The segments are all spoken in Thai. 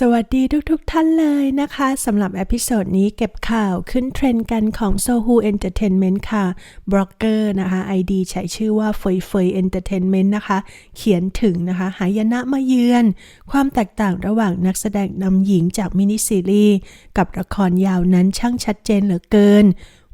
สวัสดีทุกๆทท่านเลยนะคะสำหรับเอพิโซดนี้เก็บข่าวขึ้นเทรนด์กันของ Sohu Entertainment ค่ะ บล็อกเกอร์นะคะ ID ใช้ชื่อว่าเฟยเฟย Entertainment นะคะ เขียนถึงนะคะ หายนะมาเยือน ความแตกต่างระหว่างนักแสดงนำหญิงจากมินิซีรีส์กับละครยาวนั้นช่างชัดเจนเหลือเกิน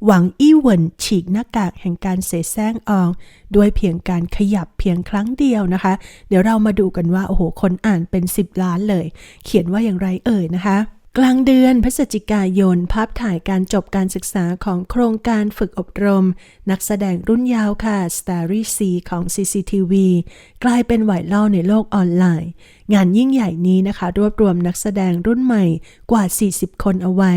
หวังอี้เหวินฉีกหน้ากากแห่งการเสแสร้งออกด้วยเพียงการขยับเพียงครั้งเดียวนะคะ เดี๋ยวเรามาดูกันว่า โอ้โห คนอ่านเป็น 10 ล้านเลย เขียนว่าอย่างไรเอ่ยนะคะ กลางเดือนพฤศจิกายน ภาพถ่ายการจบการศึกษาของโครงการฝึกอบรม นักแสดงรุ่นยาวค่ะ Starry C ของ CCTV กลายเป็นไวรัลในโลกออนไลน์ งานยิ่งใหญ่นี้นะคะ รวบรวมนักแสดงรุ่นใหม่กว่า 40 คนเอาไว้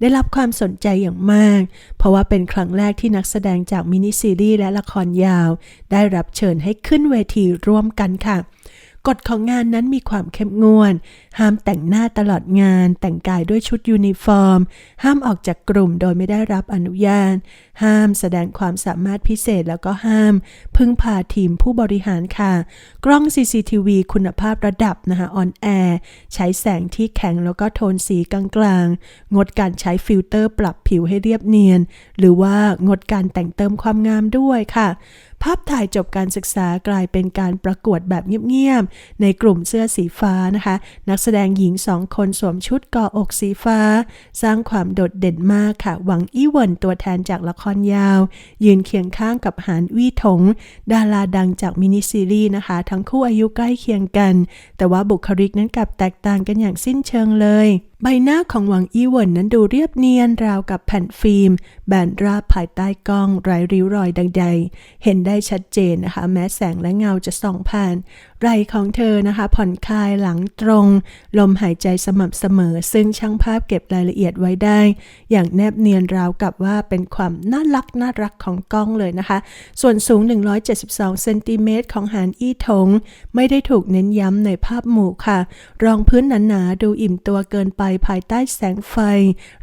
ได้รับความสนใจอย่างมาก เพราะว่าเป็นครั้งแรกที่นักแสดงจากมินิซีรีส์และละครยาว ได้รับเชิญให้ขึ้นเวทีร่วมกันค่ะ กฎของงานนั้นมีความเข้มงวด ห้ามแต่งหน้าตลอดงาน แต่งกายด้วยชุดยูนิฟอร์ม ห้ามออกจากกลุ่มโดยไม่ได้รับอนุญาต ห้ามแสดงความสามารถพิเศษแล้วก็ห้าม พึ่งพาทีมผู้บริหารค่ะ กล้อง CCTV คุณภาพระดับนะคะออนแอร์ใช้แสงที่แข็งแล้วก็โทนสีกลางๆ งดการใช้ฟิลเตอร์ปรับผิวให้เรียบเนียน หรือว่างดการแต่งเติมความงามด้วยค่ะ ภาพถ่ายจบการศึกษากลายเป็นการประกวดแบบเงียบๆ ในกลุ่มเสื้อสีฟ้านะคะ นักแสดงหญิงสองคนสวมชุดกาะอกสีฟ้า สร้างความโดดเด่นมากค่ะ หวังอี้เหวินตัวแทนจากละครยาว ยืนเคียงข้างกับหานวี่ถง ดาราดังจากมินิซีรีส์นะคะ ทั้งคู่อายุใกล้เคียงกัน แต่ว่าบุคลิกนั้นกลับแตกต่างกันอย่างสิ้นเชิงเลยใบหน้าของหวังอี้เหวินนั้นดูเรียบเนียนราวกับแผ่นฟิล์ม แบนราบภายใต้กล้องไร้ริ้วรอยดังใด เห็นได้ชัดเจนนะคะ แม้แสงและเงาจะส่องผ่านไหล่ของเธอนะคะ ผ่อนคลายหลังตรง ลมหายใจสม่ำเสมอ ซึ่งช่างภาพเก็บรายละเอียดไว้ได้ อย่างแนบเนียนราวกับว่าเป็นความน่ารักน่ารักของกล้องเลยนะคะ ส่วนสูง 172เซนติเมตรของหานอี้ถง ไม่ได้ถูกเน้นย้ำในภาพหมู่ค่ะ รองพื้นหนาๆดูอิ่มตัวเกินไปภายใต้แสงไฟ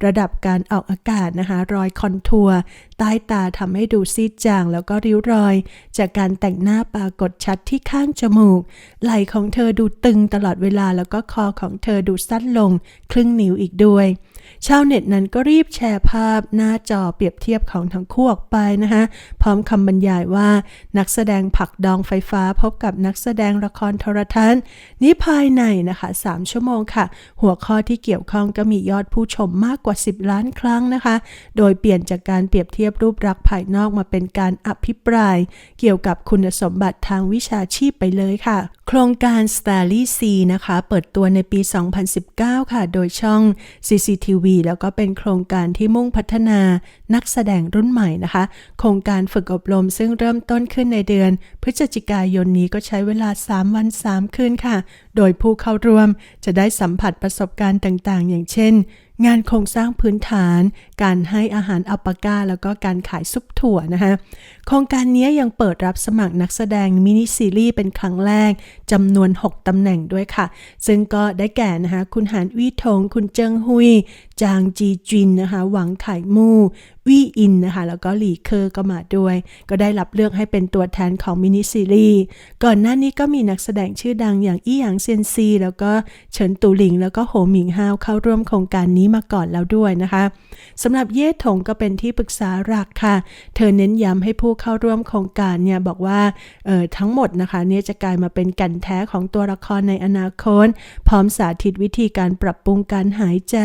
ระดับการออกอากาศนะคะ รอยคอนทัวร์ใต้ตาทำให้ดูซีดจางแล้วก็ริ้วรอย จากการแต่งหน้าปรากฏชัดที่ข้างจมูก ไหล่ของเธอดูตึงตลอดเวลาแล้วก็คอของเธอดูสั้นลง ครึ่งนิ้วอีกด้วย ชาวเน็ตนั้นก็รีบแชร์ภาพหน้าจอเปรียบเทียบของทั้งคู่ออกไปนะคะพร้อมคำบรรยายว่านักแสดงผักดองไฟฟ้าพบกับนักแสดงละครโทรทัศน์นี้ภายในนะคะ 3 ชั่วโมงค่ะ หัวข้อที่เกี่ยวข้องก็มียอดผู้ชมมากกว่า 10 ล้านครั้งนะคะ โดยเปลี่ยนจากการเปรียบเทียบรูปลักษณ์ภายนอกมาเป็นการอภิปราย เกี่ยวกับคุณสมบัติทางวิชาชีพไปเลยค่ะโครงการ Starly C นะคะ เปิดตัวในปี 2019 ค่ะ โดยช่อง CCTV แล้วก็เป็นโครงการที่มุ่งพัฒนานักแสดงรุ่นใหม่นะคะ โครงการฝึกอบรมซึ่งเริ่มต้นขึ้นในเดือน พฤศจิกายนนี้ก็ใช้เวลา 3 วัน 3 คืนค่ะ โดยผู้เข้าร่วมจะได้สัมผัสประสบการณ์ต่างๆ อย่างเช่น งานโครงสร้างพื้นฐาน การให้อาหารอัลปาก้า แล้วก็การขายซุปถั่วนะคะโครงการนี้ยังเปิดรับสมัครนักแสดงมินิซีรีส์เป็นครั้งแรกจำนวน 6ตำแหน่งด้วยค่ะ ซึ่งก็ได้แก่นะคะคุณหานวีทง คุณเจิงฮุย จางจีจินนะคะหวังไข่มู่วี่อินนะคะแล้วก็หลีเคอร์ก็มาด้วย ก็ได้รับเลือกให้เป็นตัวแทนของมินิซีรีส์ก่อนหน้านี้ก็มีนักแสดงชื่อดังอย่างอี้หยางเซียนซี แล้วก็เฉินตูหลิง แล้วก็โหหมิงฮาวเข้าร่วมโครงการนี้มาก่อนแล้วด้วยนะคะสำหรับเย่ถงก็เป็นที่ปรึกษาหลักค่ะ เธอเน้นย้ำให้ผู้เข้าร่วมโครงการเนี่ยบอกว่าเออทั้งหมดนะคะเนี่ยจะกลายมาเป็นกันแท้ของตัวละครในอนาคต พร้อมสาธิตวิธีการปรับปรุงการหายใจ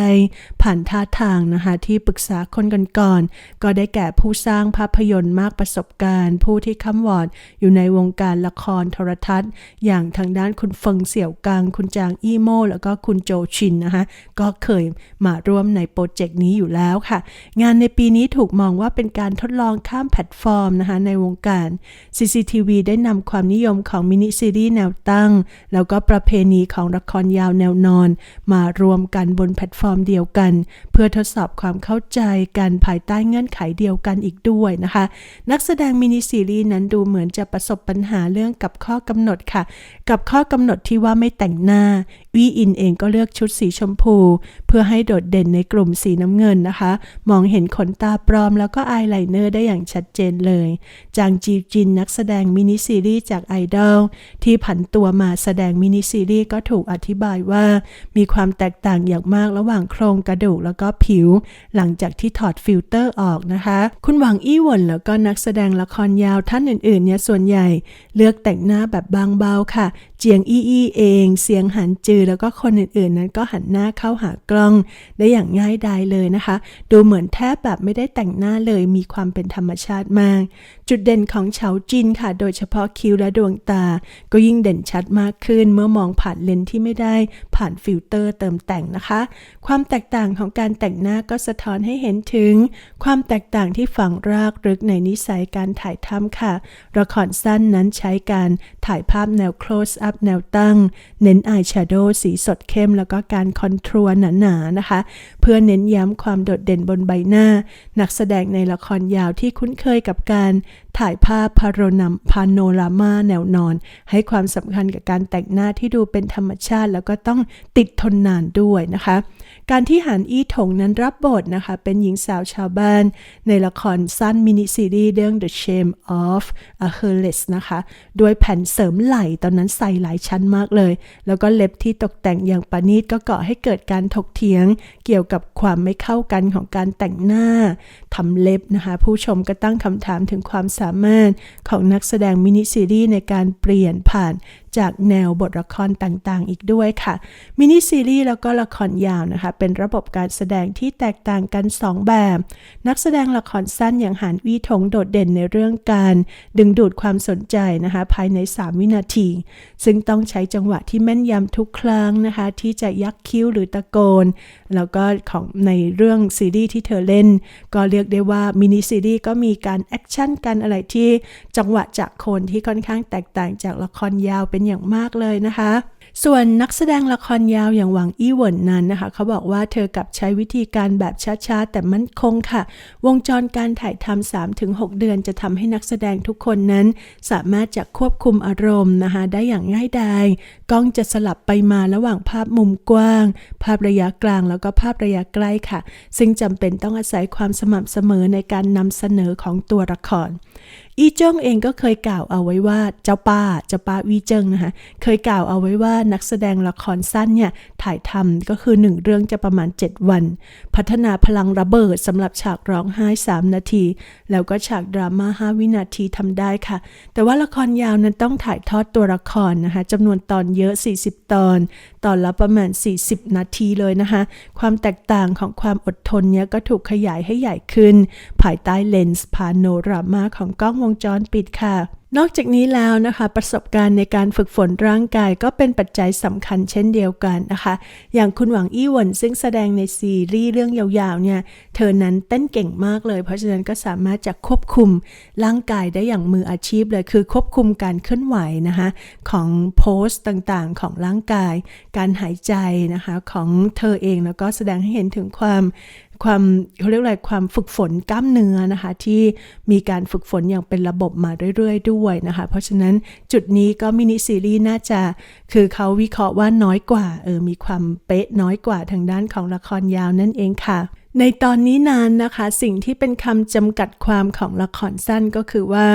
ผ่านท่าทางนะคะที่ปรึกษาคนกันก่อนๆก็ได้แก่ผู้สร้างภาพยนตร์มากประสบการณ์ ผู้ที่ค้ำวอดอยู่ในวงการละครโทรทัศน์ อย่างทางด้านคุณเฟิงเสี่ยวกัง คุณจางอี้โม่แล้วก็คุณโจชินนะคะก็เคยมาร่วมในโปรเจกต์นี้อยู่แล้วค่ะ งานในปีนี้ถูกมองว่าเป็นการทดลองข้ามแพลตฟอร์มนะคะในวงการ CCTV ได้นำความนิยมของมินิซีรีส์แนวตั้ง แล้วก็ประเพณีของละครยาวแนวนอน มารวมกันบนแพลตฟอร์มเดียวกันเพื่อทดสอบความเข้าใจกันภายใต้เงื่อนไขเดียวกันอีกด้วยนะคะ นักแสดงมินิซีรีส์นั้นดูเหมือนจะประสบปัญหาเรื่องกับข้อกำหนดค่ะ กับข้อกำหนดที่ว่าไม่แต่งหน้า วีอินเองก็เลือกชุดสีชมพู เพื่อให้โดดเด่นในกลุ่มสีน้ำเงินนะคะ มองเห็นขนตาปลอมแล้วก็อายไลเนอร์ได้อย่างชัดเจนเลย จางจีจินนักแสดงมินิซีรีส์จากไอดอลที่ผันตัวมาแสดงมินิซีรีส์ก็ถูกอธิบายว่า มีความแตกต่างอย่างมากระหว่างโครงกระดูกแล้วก็ผิว หลังจากที่ถอดฟิลเตอร์ออกนะคะ คุณหวังอี้หวนแล้วก็นักแสดงละครยาวท่านอื่นๆเนี่ยส่วนใหญ่ เลือกแต่งหน้าแบบบางเบาค่ะเจียงอี้อี้เอง เสียงหันจือ แล้วก็คนอื่นๆ นั้นก็หันหน้าเข้าหากล้อง ได้อย่างง่ายดายเลยนะคะ ดูเหมือนแทบแบบไม่ได้แต่งหน้าเลยมีความเป็นธรรมชาติมาก จุดเด่นของเฉาจินค่ะ โดยเฉพาะคิ้วและดวงตา ก็ยิ่งเด่นชัดมากขึ้นเมื่อมองผ่านเลนส์ที่ไม่ได้ผ่านฟิลเตอร์เติมแต่งนะคะ ความแตกต่างของการแต่งหน้าก็สะท้อนให้เห็นถึง ความแตกต่างที่ฝังรากลึกในนิสัยการถ่ายทำค่ะละครสั้นนั้นใช้การถ่ายภาพแนว close up แนวตั้ง เน้นอายแชโดว์สีสดเข้ม แล้วก็การคอนทัวร์หนาๆนะคะ เพื่อเน้นย้ำความโดดเด่นบนใบหน้า นักแสดงในละครยาวที่คุ้นเคยกับการ ถ่ายภาพพารนัมพาโนรามาแนวนอน ให้ความสำคัญกับการแต่งหน้าที่ดูเป็นธรรมชาติ แล้วก็ต้องติดทนนานด้วยนะคะ การที่หานอี้ถงนั้นรับบทนะคะ เป็นหญิงสาวชาวบ้าน ในละครสั้นมินิซีรีส์เรื่อง The Shame of a Herless นะคะ ด้วยแผ่นเสริมไหล่ตอนนั้นใส่หลายชั้นมากเลย แล้วก็เล็บที่ตกแต่งอย่างประณีตก็ก่อให้เกิดการถกเถียง เกี่ยวกับความไม่เข้ากันของการแต่งหน้าทำเล็บนะคะ ผู้ชมก็ตั้งคำถามถึงความสาามารถของนักแสดงมินิซีรีส์ในการเปลี่ยนผ่าน จากแนวบทละครต่างๆ อีกด้วยค่ะ มินิซีรีส์แล้วก็ละครยาวนะคะ เป็นระบบการแสดงที่แตกต่างกัน 2 แบบ นักแสดงละครสั้นอย่างหานวีทงโดดเด่นในเรื่องการ ดึงดูดความสนใจนะคะ ภายใน 3 วินาที ซึ่งต้องใช้จังหวะที่แม่นยำทุกครั้งนะคะ ที่จะยักคิ้วหรือตะโกน แล้วก็ของในเรื่องซีรีส์ที่เธอเล่น ก็เรียกได้ว่ามินิซีรีส์ก็มีการแอคชั่นกันอะไรที่จังหวะจากโคนที่ค่อนข้างแตกต่างจากละครยาวเป็นอย่างมากเลยนะคะ ส่วนนักแสดงละครยาวอย่างหวังอี้เหวินนั้นนะคะ เขาบอกว่าเธอกับใช้วิธีการแบบช้าๆ แต่มั่นคงค่ะ วงจรการถ่ายทำ3-6 เดือนจะทำให้นักแสดงทุกคนนั้น สามารถจะควบคุมอารมณ์นะคะ ได้อย่างง่ายดายกล้องจะสลับไปมาระหว่างภาพมุมกว้าง ภาพระยะกลางแล้วก็ภาพระยะใกล้ค่ะ ซึ่งจำเป็นต้องอาศัยความสม่ำเสมอในการนำเสนอของตัวละคร อีเจิ้งเองก็เคยกล่าวเอาไว้ว่าเจ้าป้าเจ้าป้าวีเจิ้งนะคะเคยกล่าวเอาไว้ว่านักแสดงละครสั้นเนี่ยถ่ายทำก็คือหนึ่งเรื่องจะประมาณ 7 วัน พัฒนาพลังระเบิดสำหรับฉากร้องไห้ 3 นาที แล้วก็ฉากดราม่า5วินาทีทำได้ค่ะ แต่ว่าละครยาวนั้นต้องถ่ายทอดตัวละครนะคะจำนวนตอนเยอะ 40 ตอน ตอนละประมาณ 40 นาทีเลยนะคะความแตกต่างของความอดทนเนี่ยก็ถูกขยายให้ใหญ่ขึ้น ภายใต้เลนส์พาโนรามาของกล้องวงจรปิดค่ะ นอกจากนี้แล้วนะคะ ประสบการณ์ในการฝึกฝนร่างกายก็เป็นปัจจัยสำคัญเช่นเดียวกันนะคะ อย่างคุณหวังอี้หวนซึ่งแสดงในซีรีส์เรื่องยาวๆเนี่ย เธอนั้นเต้นเก่งมากเลย เพราะฉะนั้นก็สามารถจะควบคุมร่างกายได้อย่างมืออาชีพเลย คือควบคุมการเคลื่อนไหวนะคะของโพสต์ต่างๆ ของร่างกาย การหายใจนะคะของเธอเองแล้วก็แสดงให้เห็นถึงความ ความเขาเรียกอะไรความฝึกฝนกล้ามเนื้อนะคะที่มีการฝึกฝนอย่างเป็นระบบมาเรื่อยๆ ด้วยนะคะ เพราะฉะนั้นจุดนี้ก็มินิซีรีส์น่าจะคือเขาวิเคราะห์ว่าน้อยกว่าเออมีความเป๊ะน้อยกว่าทางด้านของละครยาวนั่นเองค่ะ ในตอนนี้นานนะคะ สิ่งที่เป็นคำจำกัดความของละครสั้นก็คือว่า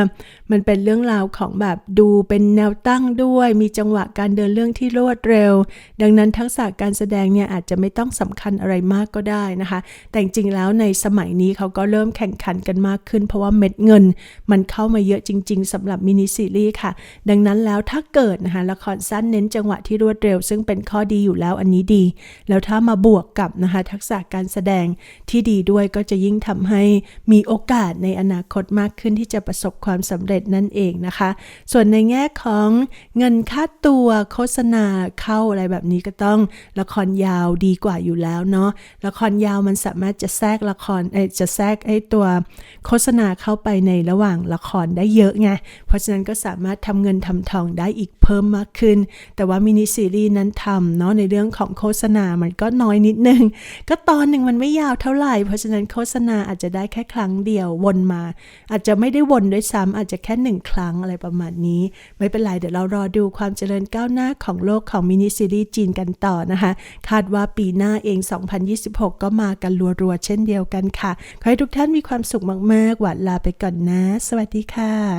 มันเป็นเรื่องราวของแบบดูเป็นแนวตั้งด้วย มีจังหวะการเดินเรื่องที่รวดเร็ว ดังนั้นทักษะการแสดงเนี่ยอาจจะไม่ต้องสำคัญอะไรมากก็ได้นะคะ แต่จริงแล้วในสมัยนี้เขาก็เริ่มแข่งขันกันมากขึ้น เพราะว่าเม็ดเงิน มันเข้ามาเยอะจริง ๆสำหรับมินิซีรีส์ค่ะ ดังนั้นแล้วถ้าเกิดนะคะละครสั้นเน้นจังหวะที่รวดเร็ว ซึ่งเป็นข้อดีอยู่แล้วอันนี้ดี แล้วถ้ามาบวกกับนะคะทักษะการแสดงที่ดีด้วยก็จะยิ่งทำให้มีโอกาสในอนาคตมากขึ้นที่จะประสบความสำเร็จนั่นเองนะคะ ส่วนในแง่ของเงินค่าตัวโฆษณาเข้าอะไรแบบนี้ก็ต้องละครยาวดีกว่าอยู่แล้วเนาะละครยาวมันสามารถจะแทรกละครเอจะแทรกไอ้ตัวโฆษณาเข้าไปในระหว่างละครได้เยอะไงเพราะฉะนั้นก็สามารถทำเงินทำทองได้อีกเพิ่มมากขึ้น แต่ว่ามินิซีรีส์นั้นทำเนาะในเรื่องของโฆษณามันก็น้อยนิดนึง ก็ตอนหนึ่งมันไม่ยาวเท่าไหร่ เพราะฉะนั้นโฆษณาอาจจะได้แค่ครั้งเดียววนมา อาจจะไม่ได้วนด้วยซ้ำอาจจะแค่หนึ่งครั้งอะไรประมาณนี้ ไม่เป็นไร เดี๋ยวเรารอดูความเจริญก้าวหน้าของโลกของมินิซีรีส์จีนกันต่อนะคะ คาดว่าปีหน้าเอง 2026 ก็มากันรัวๆเช่นเดียวกันค่ะ ขอให้ทุกท่านมีความสุขมากๆ หวัดลาไปก่อนนะ สวัสดีค่ะ